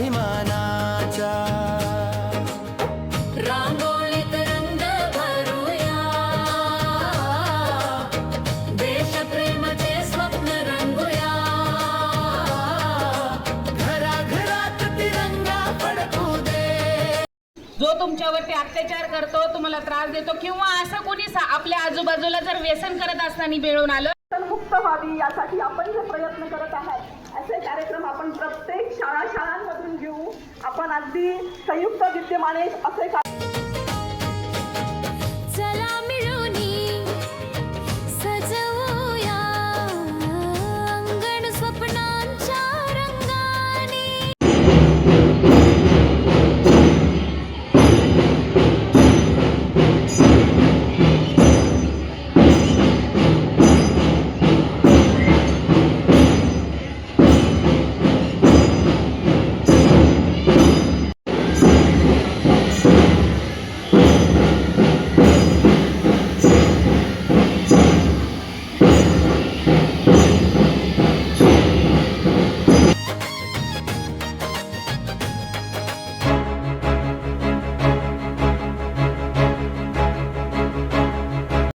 अभिमानाचा रांगोळीत स्वप्न रंगूया. घराघरात तिरंगा फडकू जो तुमच्यावरती अत्याचार करतो तुम्हाला त्रास देतो किंवा असं कोणी आपल्या आजूबाजूला जर व्यसन करत असताना मिळून आलं? मुक्त व्हावी यासाठी आपण जे प्रयत्न करत आहात असे कार्यक्रम आपण प्रत्येक शाळा शाळा घेऊ आपण अगदी संयुक्त विद्यमाने असे का